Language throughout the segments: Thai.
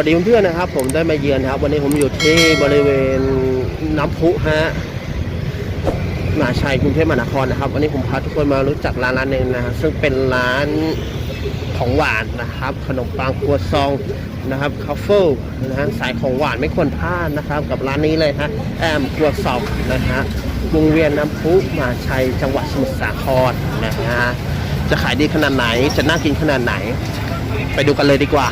สวัสดีเพื่อนๆนะครับ ผมได้มาเยือนครับ วันนี้ผมอยู่ที่บริเวณน้ำพุฮะมหาชัยกรุงเทพมหานครนะครับ วันนี้ผมพาทุกคนมารู้จักร้านร้านหนึ่งนะฮะซึ่งเป็นร้านของหวานนะครับ ขนมปังครัวซองนะครับคัฟเฟิลนะฮะสายของหวานไม่ควรพลาดนะครับ กับร้านนี้เลยฮะแอมครัวซองนะฮะวงเวียนน้ำพุมหาชัยจังหวัดสมุทรสาครนะฮะจะขายดีขนาดไหนจะน่ากินขนาดไหน ไปดูกันเลยดีกว่า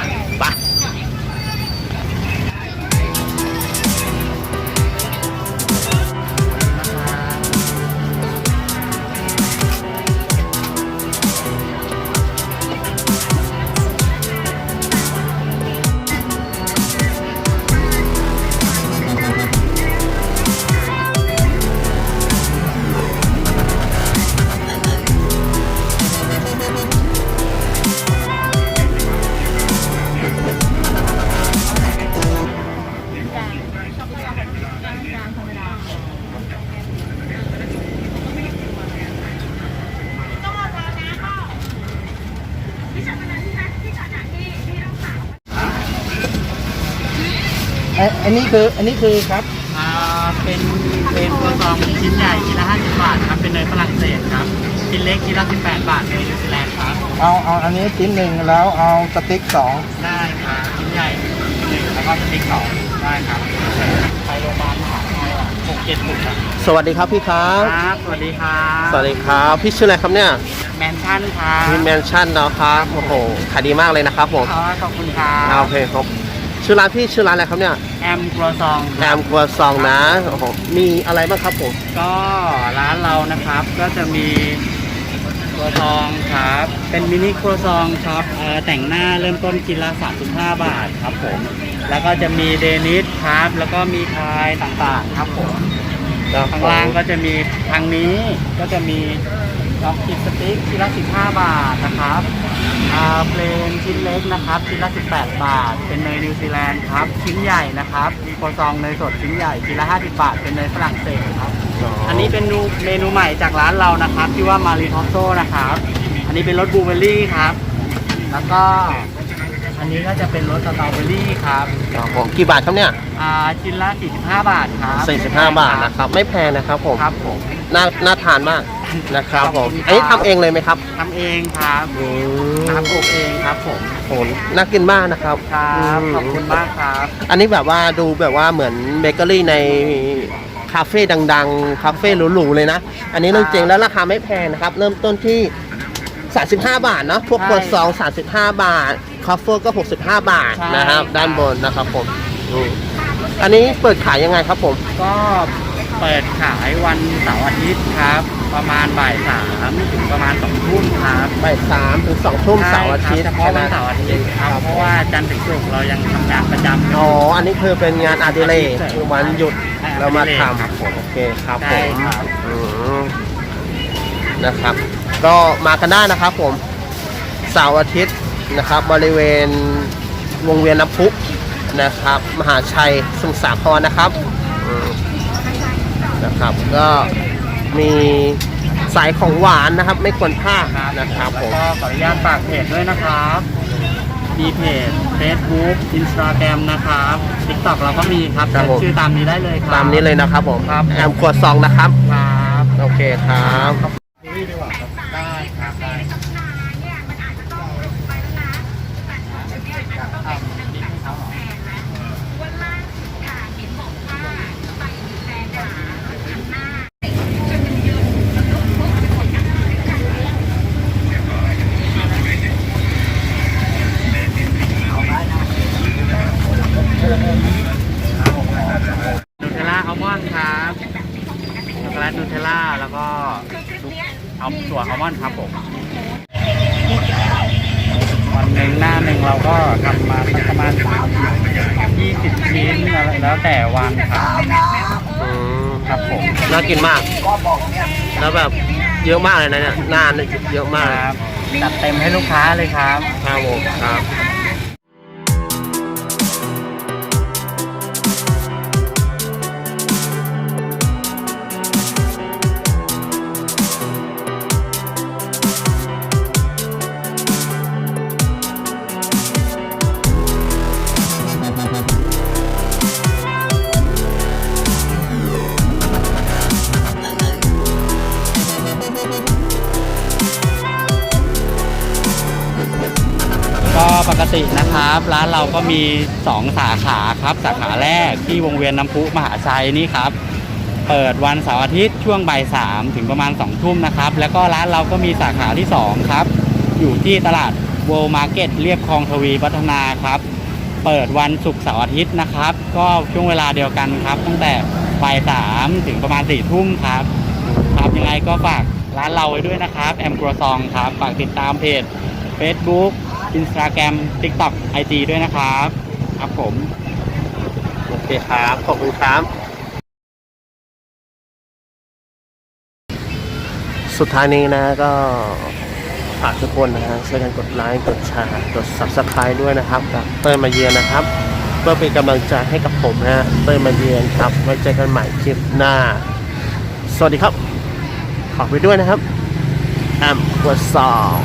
เอ้ยอันนี้คืออันนี้คือครับ อ่าเป็นเป็นตัวซองชิ้นใหญ่ชิ้นละ50 บาทครับ เป็นเนยฝรั่งเศสครับ ชิ้นเล็กชิ้นละ18 บาทเนยนิวซีแลนด์ครับ เอาเอาอันนี้ชิ้นหนึ่งแล้วเอาสติ๊กสองได้ครับชิ้นใหญ่หนึ่งแล้วก็สติ๊กสองได้ครับไปโรงพยาบาลมหาชัยอะหกเจ็ดหกครับสวัสดีครับพี่ครับครับ สวัสดีครับสวัสดีครับพี่ชื่ออะไรครับเนี่ยแมนชั่นครับพี่แมนชั่นเนาะครับโอ้โหขายดีมากเลยนะครับผมอ๋อขอบคุณครัอ่าบโอเคครับ ชื่อร้านพี่ชื่อร้านอะไรครับเนี่ยแอมครัวซองแอมครัวซองนะโอ้โหมีอะไรบ้างครับผมก็ร้านเรานะครับก็จะมีครัวซองครับ เป็นมินิครัวซองช็อปเอ่อแต่งหน้าเริ่มต้นกินละ35 บาทครับผม แล้วก็จะมีเดนิสครับ แล้วก็มีพายต่างๆครับผมข้างล่างก็จะมีทางนี้ก็จะมีล็อกกิสติ๊กชิ้นละ15 บาทนะครับอ่า เพลนชิ้นเล็กนะครับ ชิ้นละ 18 บาท เป็นเนยนิวซีแลนด์ครับ ชิ้นใหญ่นะครับมีโคซองเนยสดชิ้นใหญ่ชิ้นละ 50 บาท เป็นเนยฝรั่งเศสครับ อันนี้เป็นเมนูเมนูใหม่จากร้านเรานะครับ ที่ว่ามารีทอสโซนะครับ อันนี้เป็นรสบลูเบอร์รี่ครับ แล้วก็ อันนี้ก็จะเป็นรสสตรอเบอรี่ครับครับผมกี่บาทครับเนี่ย อ่าชิ้นละ 45 บาทครับ45 บาทนะครับ ไม่แพงนะครับผม ครับผม น่าน่าทานมาก นะครับผมขอบคุณครับอันนี้ทำเองเลยไหมครับทำเองครับอืมทำปลูกเองครับผมโหน่ากินมากนะครับครับมขอบคุณมากครับ อันนี้แบบว่าดูแบบว่าเหมือนเบเกอรี่ในคาเฟ่ดังๆ คาเฟ่หรูๆเลยนะ อันนี้เรื่องจริงแล้วราคาไม่แพงนะครับ เริ่มต้นที่ 35 บาทเนาะพวกใช่ครัวซอง 35 บาทคาเฟ่ก็ 65 บาทใช่นะครับครับ ด้านบนนะครับผมอืมอันนี้เปิดขายยังไงครับผม ก็เปิดขายวันเสาร์อาทิตย์ครับ ประมาณบ่ายสามถึงประมาณสองทุ่มครับบ่ายสามถึงสองทุ่มเสาร์อาทิตย์ใช่ครับเฉพาะวันเสาร์อาทิตย์ครับเพราะว่าจันทร์ถึงศุกร์เรายังทำงานประจำอ๋อ อันนี้คือเป็นงานอาดิเรกคือวันหยุดใช่เรามาอดิเรกทครับผมำโอเคครับผใช่มครับ อืมนะครับ ก็มากันได้นะครับผมเสาร์อาทิตย์นะครับ บริเวณวงเวียนน้ำพุนะครับ มหาชัยสมุทรสาครนะครับอืมนะครับ ก็ มีสายของหวานนะครับ ไม่ควรพลาดนะครับผแล้วมก็ขออนุญาตฝากเพจด้วยนะครับมีเพจ Facebook Instagram นะครับ TikTok เราก็มีครับครับผม ชื่อตามนี้ได้เลยครับ ตามนี้เลยนะครับผมครับ แอมขวดซองนะครับ ครับ โอเคครับนี่ดีกว่าครับได้ครับได้ครับ นูเทลล่าอัลมอนด์ครับช็อกโกแลตนูเทลล่าแล้ว ก็ซุปเอาส่วนอัลมอนด์ครับผมวันหนึ่งหน้าหนึ่งเราก็ทำมาสักประมาณ20ชิ้นแล้วแต่วันครับอืมครับผมน่ากินมาก แล้วแบบเยอะมากเลยนะเนี่ยหน้าเนี่ยเยอะมากครับจัดเต็มให้ลูกค้าเลยครับครับผมครับ ก็ปกตินะครับ ร้านเราก็มี 2 สาขาครับ สาขาแรกที่วงเวียนน้ำพุมหาชัยนี่ครับ เปิดวันเสาร์อาทิตย์ช่วงบ่ายสามถึงประมาณ2ทุ่มนะครับ แล้วก็ร้านเราก็มีสาขาที่ 2 ครับ อยู่ที่ตลาด World Market เรียบคลองทวีพัฒนาครับ เปิดวันศุกร์เสาร์อาทิตย์นะครับ ก็ช่วงเวลาเดียวกันครับ ตั้งแต่บ่ายสามถึงประมาณสี่ทุ่มครับ ครับยังไงก็ฝากร้านเราไว้ด้วยนะครับ แอมครัวซองครับ ฝากติดตามเพจ Facebook Instagram TikTok IG ด้วยนะครับ ครับผม โอเคครับ ขอบคุณครับ สุดท้ายนี้นะก็ฝากทุกคนนะฮะช่วยกันกดไลค์ กดแชร์ กด subscribe ด้วยนะครับกับเต้ยมาเยือนนะครับ เพื่อเป็นกำลังใจให้กับผมนะฮะเต้ยมาเยือนครับ ไว้เจอกันใหม่คลิปหน้า สวัสดีครับ ขอบไปด้วยนะครับแอมกดสอง